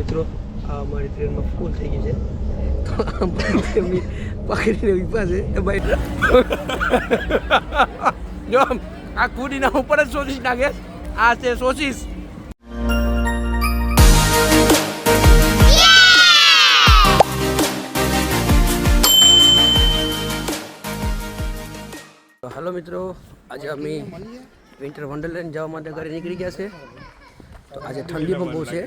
મિત્રો આ અમારી ટ્રેનમાં ફૂલ થઈ ગઈ છે. તો ટ્રેનની પકડીને ઊભા છે. ભાઈ જો આ કુડીના ઉપર જ સોસીસ નાખે આ છે સોસીસ તો હાલો મિત્રો આજે અમે વિન્ટર વન્ડરલેન્ડ જવા માટે ઘરે નીકળી ગયા છે. તો આજે ઠંડી પણ બહુ છે.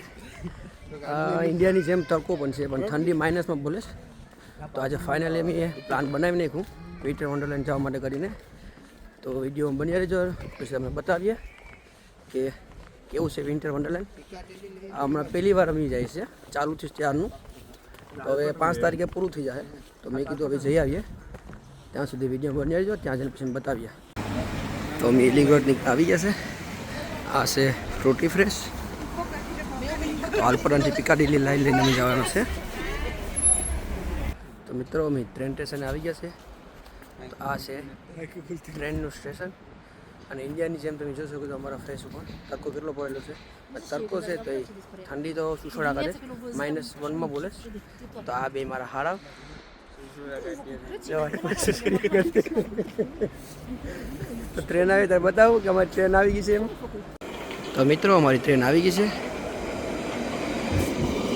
ઇન્ડિયાની જેમ તડકો પણ છે, પણ ઠંડી માઇનસમાં બોલે છે. તો આજે ફાઇનલી અમે પ્લાન બનાવી નાખ્યું વિન્ટર વન્ડરલેન્ડ જવા માટે કરીને. તો વીડિયો બની રહેજો, પછી અમે બતાવીએ કે કેવું છે વિન્ટર વન્ડરલેન્ડ આ હમણાં પહેલી વાર અમે જાય છે, ચાલુ છે ત્યારનું. તો હવે પાંચ તારીખે પૂરું થઈ જાય. તો મેં કીધું હવે જઈ આવીએ. ત્યાં સુધી વીડિયો બની રહેજો, ત્યાં જઈને પછી બતાવીએ. તો અમે એલિગોટની આવી ગયા છે. આ છે ફ્રૂટી ફ્રેશ તો આલપરાથી પિકાડીલી લાઈન લઈને અમે જવાનું છે. તો મિત્રો, અમે ટ્રેન સ્ટેશને આવી ગયા છે. તો આ છે ટ્રેનનું સ્ટેશન અને ઇન્ડિયાની જેમ તમે જોઈ શકો છો અમારા ફ્રેશ ઉપર. તડકો કેટલો પડેલો છે. તડકો છે તો એ ઠંડી તો સુસોડા કરે. માઇનસ વનમાં બોલે તો આ બે મારા હારા. તો ટ્રેન આવી ત્યારે બતાવું કે અમારી ટ્રેન આવી ગઈ છે એમ? તો મિત્રો, અમારી ટ્રેન આવી ગઈ છે.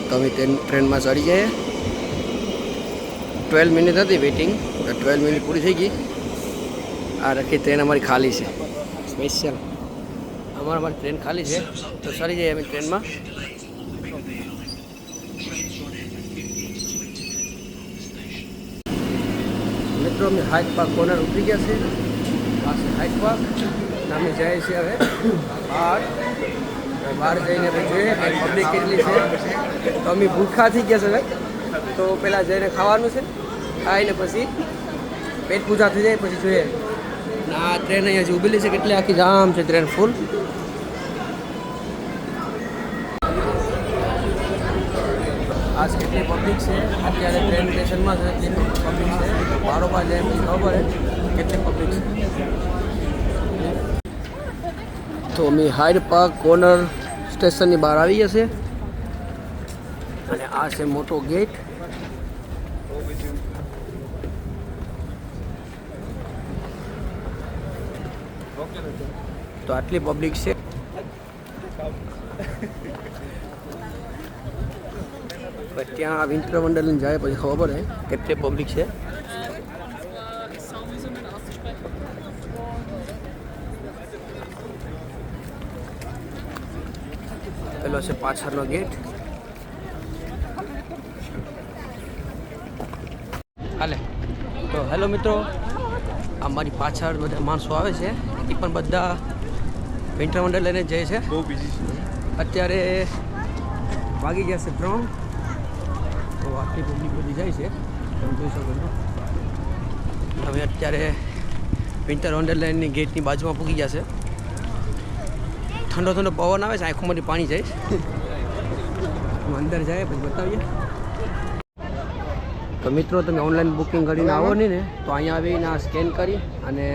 તો અમે ટ્રેન ટ્રેનમાં ચડી જઈએ. ટ્વેલ્વ મિનિટ હતી વેઇટિંગ તો ટ્વેલ્વ મિનિટ પૂરી થઈ ગઈ. આ રખી ટ્રેન અમારી ખાલી છે. સ્પેશિયલ અમારા અમારી ટ્રેન ખાલી છે. તો ચડી જઈએ અમે ટ્રેનમાં મિત્રો, અમે હાઇટ પાર્ક કોર્નર ઉતરી ગયા છે પાસે હાઇટ પાર્ક અમે જઈએ છીએ હવે. હવે બહાર જઈને જોઈએ કે પબ્લિક કેટલી છે. તો અમે ભૂખા થઈ ગયા છે ભાઈ. તો પહેલાં જઈને ખાવાનું છે, ખાઈને પછી પેટ પૂજા થઈ જાય, પછી જોઈએ. આ ટ્રેન અહીંયા હજી ઊભેલી છે, કેટલી આખી જામ છે ટ્રેન ફૂલ આજ કેટલી પબ્લિક છે, અત્યારે ટ્રેન સ્ટેશનમાં છે, કેટલી પબ્લિક છે બારોબાર જાય પછી ખબર કેટલી પબ્લિક છે. તો અમે હાઈડ પાર્ક કોર્નર સ્ટેશનની બહાર આવી જશે. અને આ છે મોટો ગેટ. તો આટલી પબ્લિક છે. ત્યાં વિન્ટર વન્ડરલેન્ડ જાય પછી ખબર પડે, કેટલી પબ્લિક છે. પેલો છે પાછળનો ગેટ. હાલે. તો હેલો મિત્રો અમારી પાછળ બધા માણસો આવે છે. એ પણ બધા વિન્ટર વન્ડર લઈને જાય છે. બહુ બીજી છે. અત્યારે વાગી ગયા છે ત્રણ. તો આખી પબ્લિક બધી જાય છે. તમે જોઈ શકો છો. હવે અત્યારે વિન્ટર વન્ડરલેન્ડની ગેટની બાજુમાં પૂકી ગયા છે. ઠંડો ઠંડો પવન આવે છે આંખોમાંથી પાણી જાય. અંદર જાય, પછી બતાવીએ. તો મિત્રો, તમે ઓનલાઈન બુકિંગ કરીને આવો નહીં ને, તો અહીંયા આવીને આ સ્કેન કરી અને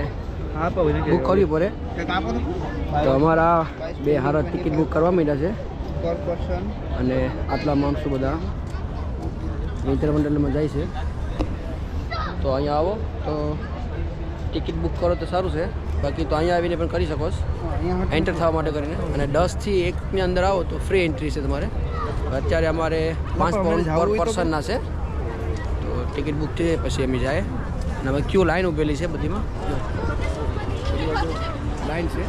બુક કરવી પડે. તો અમારા બે હારા ટિકિટ બુક કરવા માંડ્યા છે. અને આટલા માણસો બધા મિત્રમંડળમાં જાય છે. તો અહીંયા આવો, તો ટિકિટ બુક કરો તો સારું છે. બાકી તો અહીંયા આવીને પણ કરી શકો છો. એન્ટર થવા માટે કરીને. અને દસથી એકની અંદર આવો તો ફ્રી એન્ટ્રી છે તમારે. અત્યારે અમારે પાંચ પાઉન્ડ પર પર્સનના છે. તો ટિકિટ બુક થઈ પછી અમે જાય. અને હવે ક્યુ લાઈન ઊભેલી છે બધીમાં. લાઈન છે.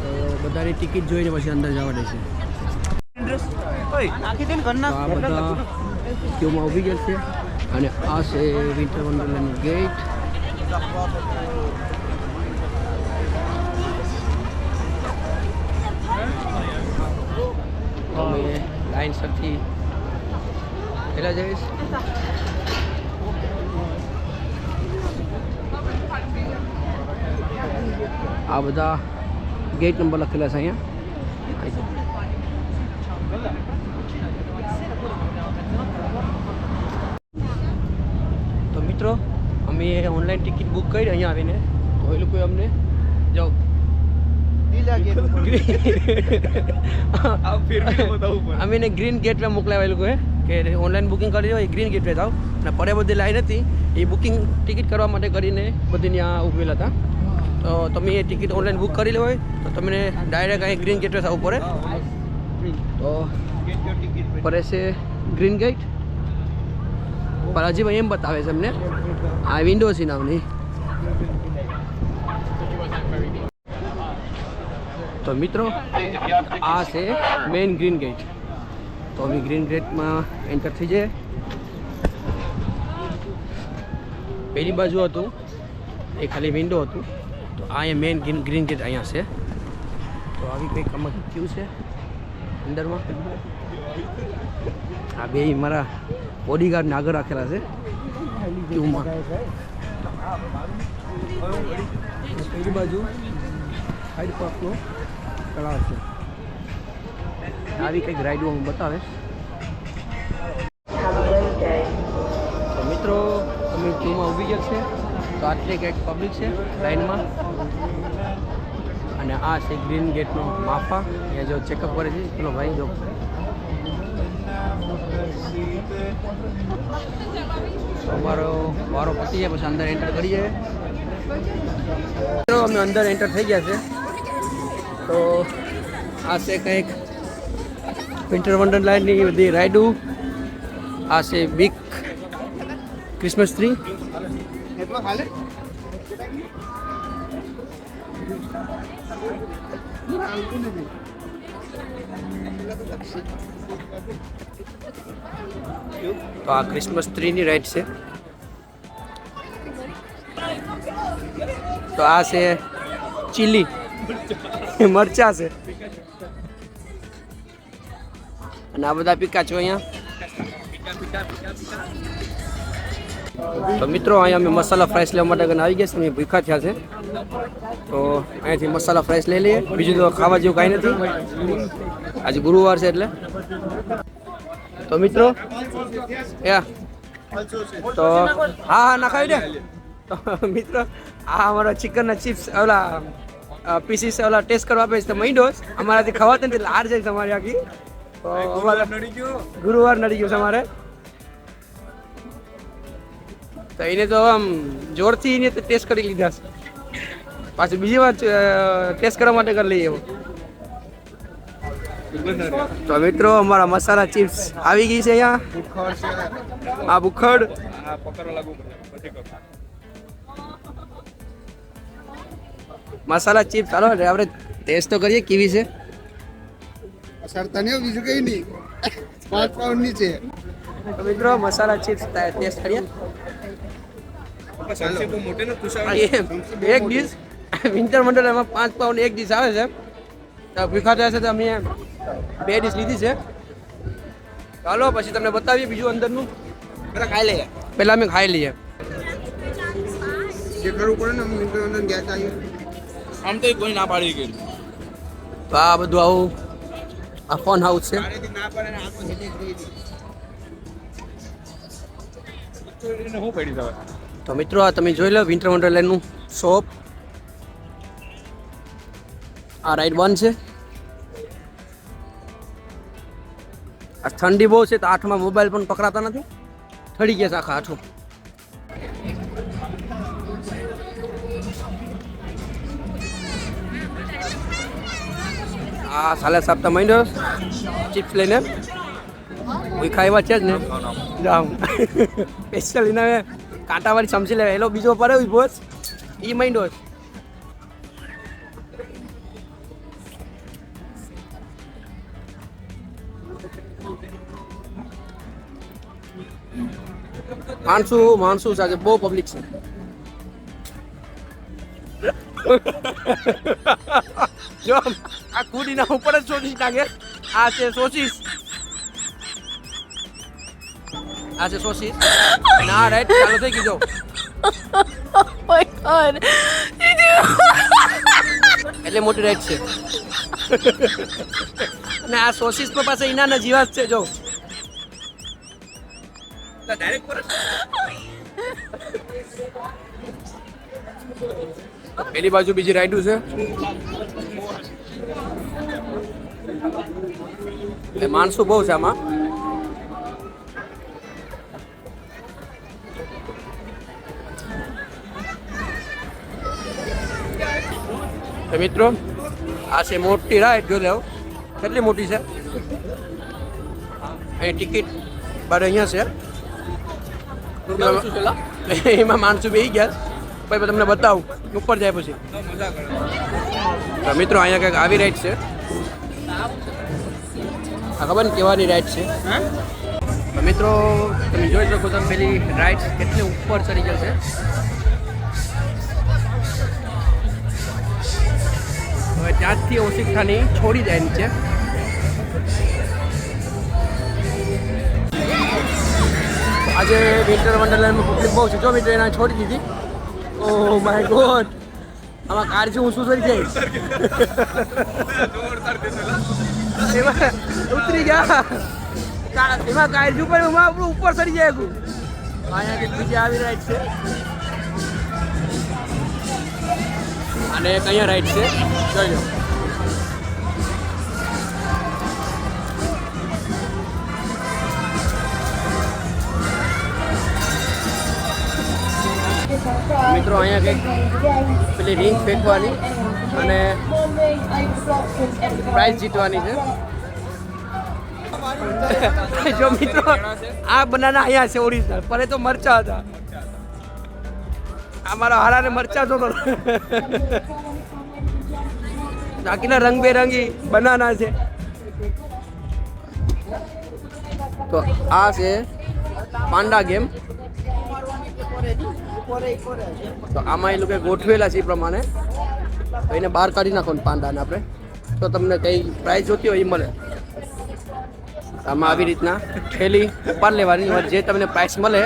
તો બધાની ટિકિટ જોઈને પછી અંદર જવા દે છે. બધા ક્યુમાં ઊભી ગયા છે અને આ છે વિન્ટર વન્ડરલેન્ડનું ગેટ અમે લાઈન સરથી પહેલાં જઈશ આ બધા ગેટ નંબર લખેલા છે અહીંયા. તો મિત્રો, અમે ઓનલાઈન ટિકિટ બુક કરી, અહીંયા આવીને તો એ લોકોએ અમને. અમે એને ગ્રીન ગેટવે મોકલાવેલું એ કે ઓનલાઈન બુકિંગ કરી એ ગ્રીન ગેટવે જાઓ. અને પડે બધી લાઈન હતી એ બુકિંગ ટિકિટ કરવા માટે કરીને બધી ત્યાં ઊભેલા હતા. તો તમે એ ટિકિટ ઓનલાઈન બુક કરી હોય તો તમને ડાયરેક્ટ અહીં ગ્રીન ગેટવે થવું પડે. તો પડે છે ગ્રીન ગેટ પણ હજી એમ બતાવે છે અમને આ વિન્ડો છે નામની. તો મિત્રો, આ છે મેઇન ગ્રીન ગેટ તો અમે ગ્રીન ગેટમાં એન્ટર થઈ જઈએ. પેલી બાજુ હતું, એ ખાલી વિન્ડો હતું. તો અહીંયા મેઇન ગ્રીન ગ્રીન ગેટ અહીંયા છે. તો આવી કંઈક આમાં ક્યુ છે? અંદરમાં? આ બે મારા બોડીગાર્ડને આગળ રાખેલા છે. ક્યુમાં બાજુ હાઈડ પાકનો તળાવ છે. આવી કંઈક રાઈડો હું બતાવીશ. મિત્રો, અમે ક્યુમાં ઊભી ગયા છે તો આટલી કંઈક પબ્લિક છે લાઈનમાં અને આ છે ગ્રીન ગેટનો માફા. અહીંયા જો ચેકઅપ કરે છે. પેલો ભાઈ, જો. અમારો વારો પતી જાય, પછી અંદર એન્ટર કરીએ. અમે અંદર એન્ટર થઈ ગયા છે તો આ છે કંઈક વિન્ટર વન્ડરલેન્ડની બધી રાઈડું આ છે બિગ ક્રિસમસ ટ્રી તો આ ક્રિસમસ ટ્રીની રાઈડ છે. તો આ છે ચીલી મરચા છે. અને આ બધા પિકાચો અહીંયા? તો મિત્રો, અહીંયા અમે મસાલા ફ્રાઈસ લેવા માટે આવી ગયા છે અમે ભૂખા થયા છે. તો અહીંયાથી મસાલા ફ્રાઈસ લઈ લઈએ. બીજું તો ખાવા જેવું કાંઈ નથી. આજે ગુરુવાર છે એટલે. તો મિત્રો તો હા હા, નાખાવી દે. તો મિત્રો, આ અમારા ચિકનના ચિપ્સ ઓલા પીસીસ ઓલા ટેસ્ટ કરવા આપે છે મહિનો અમારાથી ખવાતું નથી લાર છે તમારી આખી. તો અમારે ગુરુવાર નડી ગયું છે અમારે. તો એને તો આમ જોરથી એને તો ટેસ્ટ કરી લીધા છે. પાછું બીજી વાર ટેસ્ટ કરવા માટે કરી લઈએ તો મિત્રો અમારા મસાલા ચિપ્સ આવી ગઈ છે અહીંયા. આ બુખડ મસાલા ચિપ્સ. ચાલો એટલે આપણે ટેસ્ટ તો કરીએ કેવી છે? સર તને બીજું કઈ નહીં. પાંચ પાઉન્ડની છે મિત્રો મસાલા ચિપ્સ ટેસ્ટ કરીએ. એક ડીશ વિન્ટર મંડળ એમાં પાંચ પાઉન્ડ એક ડીશ આવે છે. તો ભૂખા થયા છે તો અમે બે ડીશ લીધી છે. ચાલો પછી તમને બતાવીએ બીજું અંદરનું. પેલા ખાઈ લઈએ. પહેલાં અમે ખાઈ લઈએ. જે કરવું પડે ને વિન્ટર મંડળ અંદર ગયા આમ તો કોઈ ના પાડી ગયું તો આ બધું આવું આ ફોન હાઉસ છે. તો મિત્રો આ તમે જોઈ લો વિન્ટર વન્ડરલેન્ડનું શોપ. આ રાઈડ બંધ છે. આ ઠંડી બહુ છે તો આઠમાં મોબાઈલ પણ પકડાતા નથી. ઠડી ગયા છે આખા હાથો આ સાલે સાપ્તાહ મહિનો ચિપ્સ લઈને. કોઈ એવા છે જ ને જામ સ્પેશિયલ એને કાંટાવાળી સમજી લેવાય એલો બીજો પડે ઊભો એ માંડો માણસું માણસું આજે. બહુ પબ્લિક છે. જો આ કુડીના ઉપર જ સોચીસ નાખે આ છે સોસીસ આ છે સોસીસ ના, રાઈટ, ચાલુ થઈ ગયો my એટલે મોટી રાઈટ છે. અને આ સોસીસ પર પાસે ઇનાના જીવાત છે, જો. ડાયરેક્ટ પેલી બાજુ બીજી રાઈડું છે. એટલે માણસો બહુ છે આમાં. મિત્રો આ છે મોટી રાઈડ જો લેવ કેટલી મોટી છે? અહીં ટિકિટ બારે અહીંયા છે. એમાં માણસો બે ગયા. પછી તમને બતાવું. ઉપર જાય પછી. તો મિત્રો અહીંયા કંઈક આવી રાઈડ છે. આ ખબર ને કેવાની રાઈડ છે? મિત્રો તમે જોઈ શકો તમે પેલી રાઈડ કેટલી ઉપર ચડી જશે. હવે ત્યાંથી ઓશિકાની છોડી જાય નીચે. આજે વિન્ટર વન્ડરલેન્ડમાં પબ્લિક બહુ છે. જો મિત્રો એના છોડી દીધી. ઓ માય ગોડ આમાં કાર છે હું શું થઈ જઈશ ઉતરી ગયા. એમાં કાર પણ એમાં આપણું ઉપર સરી જાય ગયું અહીંયા કંઈક બીજી આવી રાઈડ છે. અને એક રાઈડ છે. જોઈ લો. મિત્રો, અહીંયા કંઈક પેલી રિંગ ફેંકવાની અને પ્રાઇઝ જીતવાની છે. જો મિત્રો, આ બનાના અહીંયા છે ઓરિજિનલ એ તો મરચા હતા. આ મારા હારાને મરચા તો બાકીના રંગબેરંગી બનાના છે. તો આ છે પાંડા ગેમ તો આમાં એ લોકો ગોઠવેલા છે એ પ્રમાણે. તો એને બહાર કાઢી નાખો ને પાંડાને આપણે. તો તમને કંઈ પ્રાઇઝ જોતી હોય એ મળે. આમાં આવી રીતના થેલી ઉપાડ લેવાની જે તમને પ્રાઇસ મળે,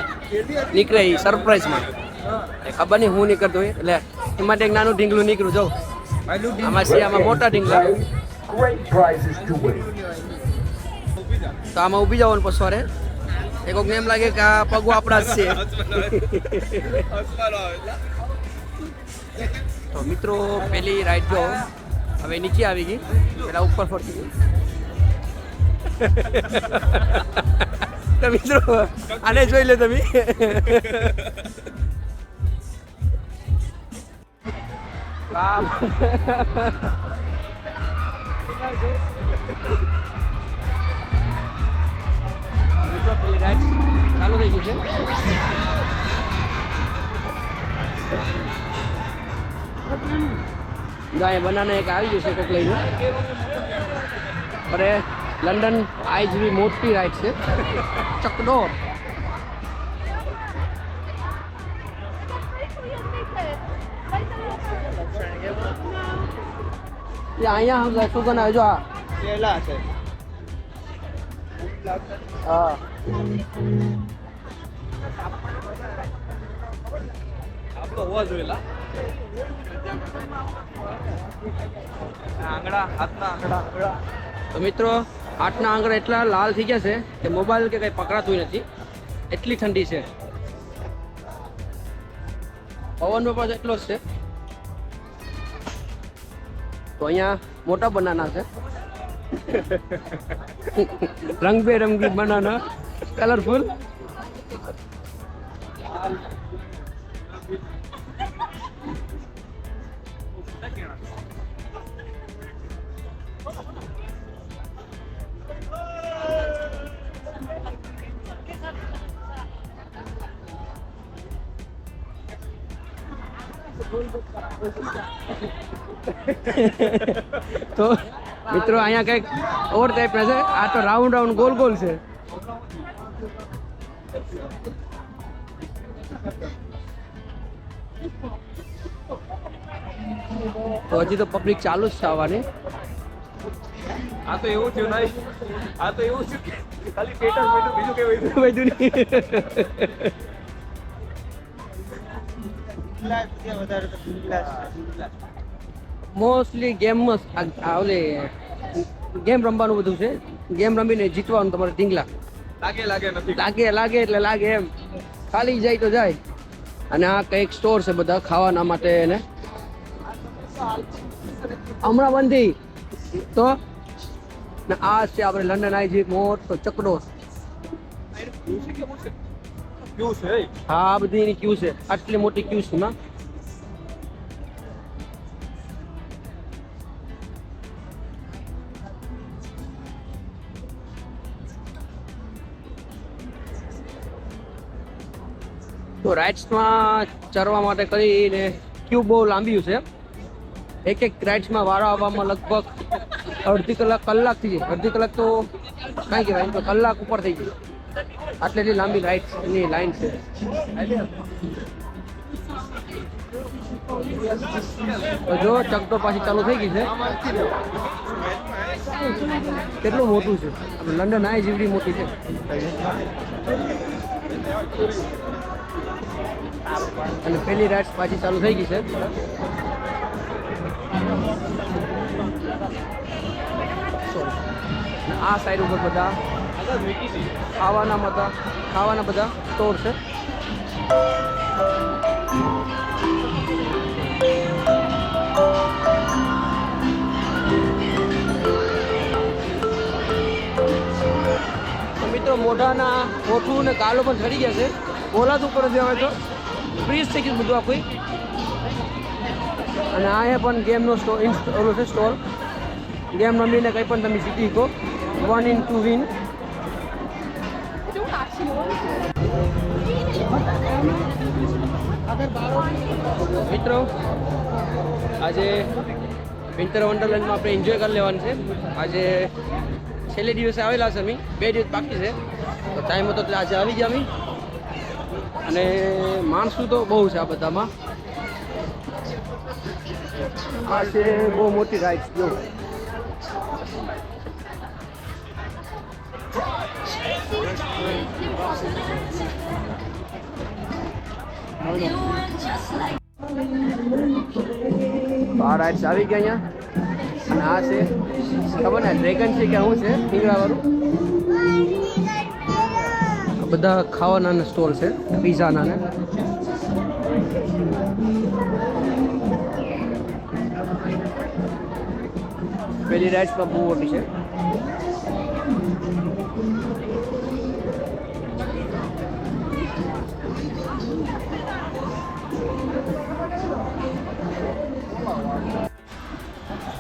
નીકળે એ સરપ્રાઇઝમાં ખબર નહીં, હું નીકળતો હોય એટલે એ માટે એક નાનું ઢીંગલું નીકળું જાઉં આમાં છે, આમાં મોટા ઢીંગલા. તો આમાં ઊભી જવાનું પછી સવારે. એક કોકને એમ લાગે કે આ પગો આપણા જ છે? તો મિત્રો, પેલી રાઈડ જો. હવે નીચે આવી ગઈ. પેલા ઉપર ફરતી ગઈ. મિત્રો, આને જોઈ લે તમે. આમ. રાઈડ ચાલુ થઈ ગઈ છે જો અહીંયા બનાને એક આવી જશે કોક લઈને અરે લંડન આઈ જેવી મોટી રાઈડ છે ચકડોર એ અહીંયા શું બનાવે જો આ હા હોવા જોયેલા આંગળા, હાથના આંગળા. આંગળા તો મિત્રો, હાથના આંગળા એટલા લાલ થઈ ગયા છે કે મોબાઈલ કે કંઈ પકડાતું નથી. એટલી ઠંડી છે. પવનનો પણ એટલો જ છે. તો અહીંયા મોટા બનાના છે. રંગબેરંગી બનાના. કલરફુલ તો મિત્રો અહીંયા કંઈક ઓર ટાઈપના છે. આ તો રાઉન્ડ રાઉન્ડ ગોલ ગોલ છે. તો હજી તો પબ્લિક ચાલુ જ થવાની આ તો એવું થયું નહીં આ તો એવું થયું કે ખાલી પેટ જ પેટું બીજું કઈ હોય બધું નહીં મોસ્ટલી ગેમમાં ઓલે ગેમ રમવાનું બધું છે. ગેમ રમીને જીતવાનું તમારે ઢીંગલા. લાગે લાગે નથી. લાગે લાગે એટલે લાગે એમ. ખાલી જાય તો જાય. અને આ કંઈક સ્ટોર છે બધા ખાવાના માટે એને. હમણાં બંધી તો? ને આ છે આપણે લંડન આવી છે મોટો ચકડો. હા બધી એની ક્યુ છે. આટલી મોટી ક્યુ છે માં તો રાઇડ્સમાં ચરવા માટે કરીને ક્યુ બહુ લાંબી છે. એક એક રાઇડ્સમાં વારો આવવામાં લગભગ અડધી કલાક કલાક થઈ જાય. અડધી કલાક તો કાંઈ કહેવાય એમ તો કલાક ઉપર થઈ જાય. આટલી એટલી લાંબી રાઇડ્સની લાઈન છે. જો, ચકડો પાછી ચાલુ થઈ ગઈ છે. કેટલું મોટું છે? લંડન આ જેવડી મોટી છે. અને પેલી રાઇડ્સ પાછી ચાલુ થઈ ગઈ છે. આ સાઈડ ઉપર બધા ખાવાના બધા ખાવાના બધા સ્ટોર છે. મિત્રો મોઢાના ઓઠું ને કાલો પણ ચડી ગયા છે. બોલાતું ઉપર જ આવે તો. ફ્રીઝ થઈ ગયું બધું આખું અને અહીંયા પણ ગેમનો સ્ટોર ઓલો છે સ્ટોલ ગેમ રમીને કંઈ પણ તમે શીખી શકો. વન ઇન ટુ વિન મિત્રો, આજે વિન્ટર વન્ડરલેન્ડમાં આપણે એન્જોય કરી લેવાનું છે. આજે છેલ્લે દિવસે આવેલા છે અમે. બે દિવસ બાકી છે. તો ટાઈમ હતો એટલે આજે આવી ગયા અમે. અને માણસું તો બહુ છે આ બધામાં. આ છે બહુ મોટી રાઈડ, જો. આ રાઈડ્સ આવી ગયા અહીંયા. અને આ છે, ખબર ને ડ્રેગન છે કે શું છે? ટીંગડાવાળું આ બધા ખાવાના સ્ટોલ છે પીઝાના ને પેલી રાઈડ્સમાં બહુ મોટી છે.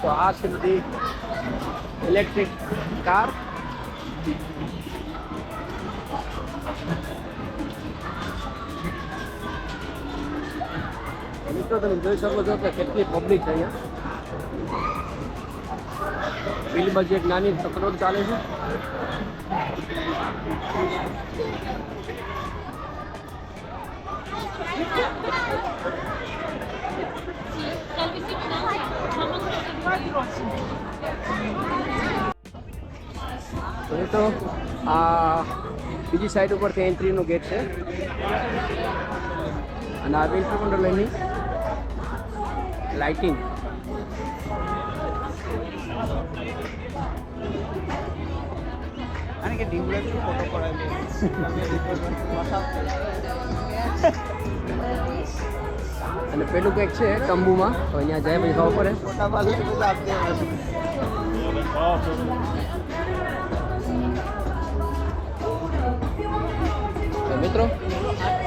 તો આ છે ઇલેક્ટ્રિક કાર મિત્રો તમે જોઈ શકો છો કે કેટલી પબ્લિક છે અહીંયા. બાજુ એક નાની તકરોડ ચાલે છે. તો તો આ બીજી સાઈડ ઉપરથી એન્ટ્રીનો ગેટ છે. અને આ વિન્ટર વન્ડરલેન્ડની લાઇટિંગ અને પેલું કંઈક છે તંબુમાં તો અહીંયા જાય પછી ખબર પડે તો મિત્રો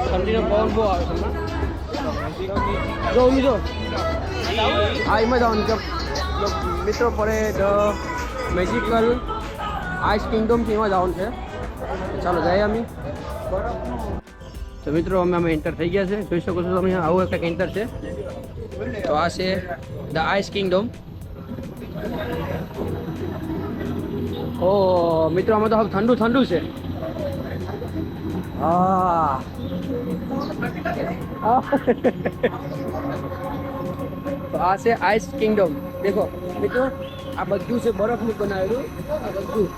ઠંડીનો પવન બહુ આવે છે હમણાં જો ઈ જો. આ એમાં જવાનું કે મિત્રો પડે ધ મેજિકલ આઈસ કિંગડમથી એમાં જવાનું છે. ચાલો, જઈએ અમે. તો મિત્રો, અમે અમે એન્ટર થઈ ગયા છે. જોઈ શકો છો તમે, આવું કંઈક એન્ટર છે. તો આ છે ધ આઈસ કિંગડમ ઓ, મિત્રો, આમાં તો હવે ઠંડુ ઠંડુ છે. હા. તો આ છે આઈસ કિંગડમ દેખો, મિત્રો, આ બધું છે બરફનું બનાવેલું. આ બધું.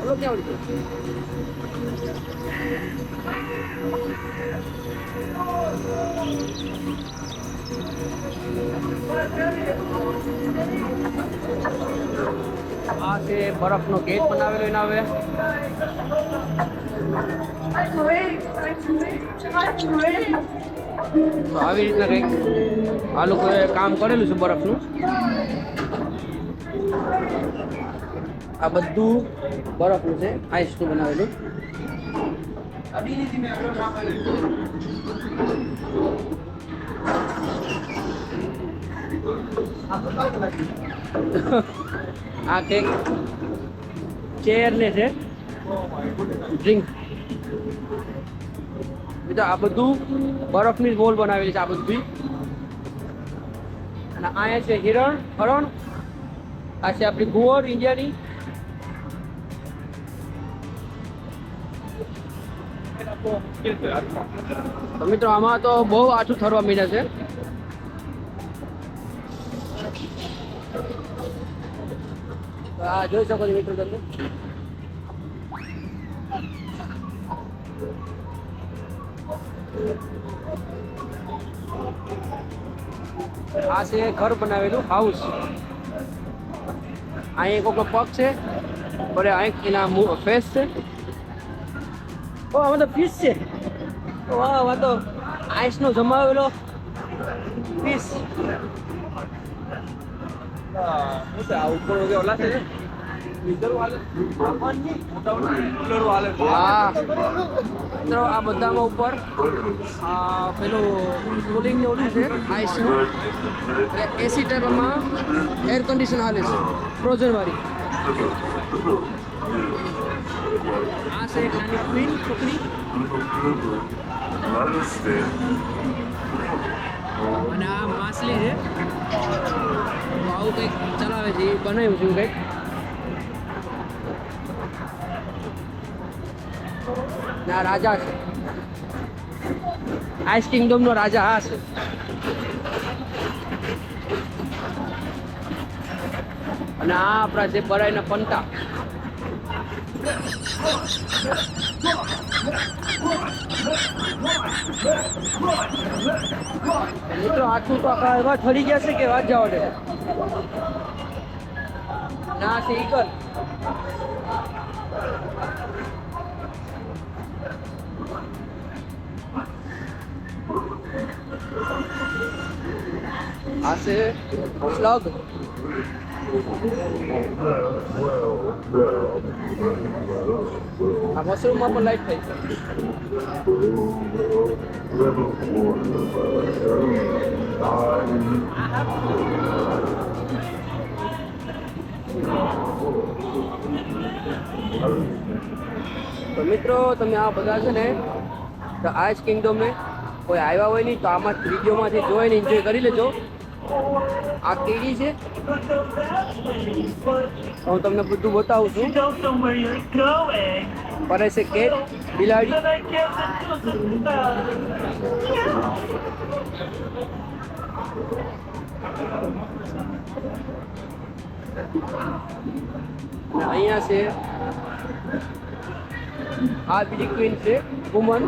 હલો? આ છે બરફનો ગેટ બનાવેલો એના હવે. આવી રીતના કંઈક આ લોકોએ કામ કરેલું છે બરફનું. આ બધું બરફનું છે, આઈસનું બનાવેલું. આ કેક ચેર ને છે. ડ્રિંક બીજા આ બધું બરફની બોલ બનાવેલી છે, આ બધી. અને અહીંયા છે હિરણ, હરણ. આ છે આપણી ગુવર ઇન્ડિયાની. મિત્રો, આમાં તો બહુ આછું થરવા મીડા છે. આ જોઈ શકો છો મિત્રો તમે આ છે ઘર બનાવેલું હાઉસ અહીં કોઈક પગ છે બરે અહીં એના ફેસ છે. ઓ, આમાં તો ફિશ છે. વાહ વાહ, તો આઈસનો જમાવેલો ફિશ શું છે આ બધામાં ઉપર પેલું કુલિંગ ને ઓલું છે આઈસનું એટલે એસી ટાઈપમાં એર કન્ડિશન હાલે છે ફ્રોઝન વાળી આ છે એક નાની ક્વીન છોકરી અને આ માછલી છે કંઈક ચલાવે છે એ બનાવ્યું છે એવું કંઈક. ના, રાજા છે. આઈસ કિંગડમનો રાજા આ છે. અને આ આપણા જે બરાઈના પંતા. મિત્રો, આખું તો આખા એવા ઠરી ગયા છે કે વાત જવા દે. ના છે ઈગલ આ છે સ્લગ આ મશરૂમમાં પણ લાઈટ થઈ તો મિત્રો, તમે આ બધા છે ને, તો આ જ કિંગડમને કોઈ આવ્યા હોય નહીં, તો આમાં વિડીયોમાંથી જોઈને એન્જોય કરી લેજો. આ કેડી છે હું તમને બધું બતાવું છું. પરે છે કેટ બિલાડી અહીંયા છે આ બીજી ક્વીન છે વુમન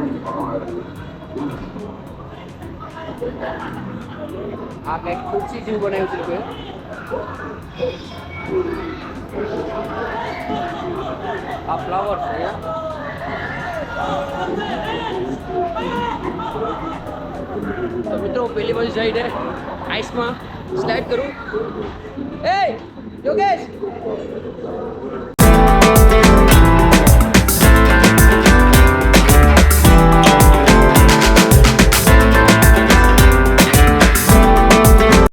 આ કંઈક ખુરશી જેવું બનાવ્યું છે લોકોએ. આ ફ્લાવર છે તો મિત્રો, પેલી બાજુ જઈને આઈસમાં સ્લાઇડ કરું. એ, યોગેશ!